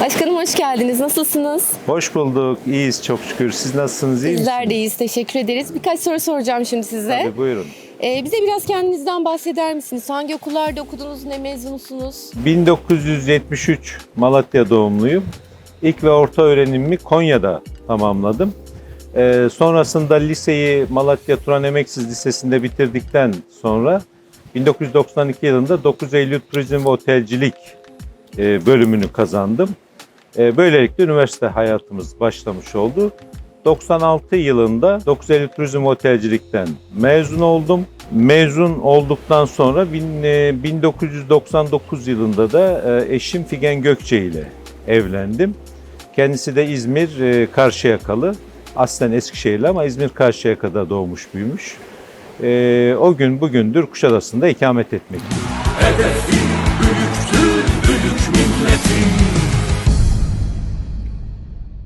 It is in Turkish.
Başkanım hoş geldiniz. Nasılsınız? Hoş bulduk. İyiyiz çok şükür. Siz nasılsınız? İyi Bizler de iyiyiz. Teşekkür ederiz. Birkaç soru soracağım şimdi size. Tabii buyurun. Ee, bize biraz kendinizden bahseder misiniz? Hangi okullarda okudunuz? Ne mezunusunuz? 1973 Malatya doğumluyum. İlk ve orta öğrenimimi Konya'da tamamladım. Ee, sonrasında liseyi Malatya Turan Emeksiz Lisesi'nde bitirdikten sonra 1992 yılında 9 Eylül Turizm ve Otelcilik e, bölümünü kazandım. E, böylelikle üniversite hayatımız başlamış oldu. 96 yılında 9 Eylül Turizm ve Otelcilik'ten mezun oldum. Mezun olduktan sonra bin- e, 1999 yılında da e, eşim Figen Gökçe ile evlendim. Kendisi de İzmir e, Karşıyakalı. Aslen Eskişehirli ama İzmir Karşıyaka'da doğmuş büyümüş. O gün bugündür Kuşadası'nda ikamet etmekteyim. Hedefim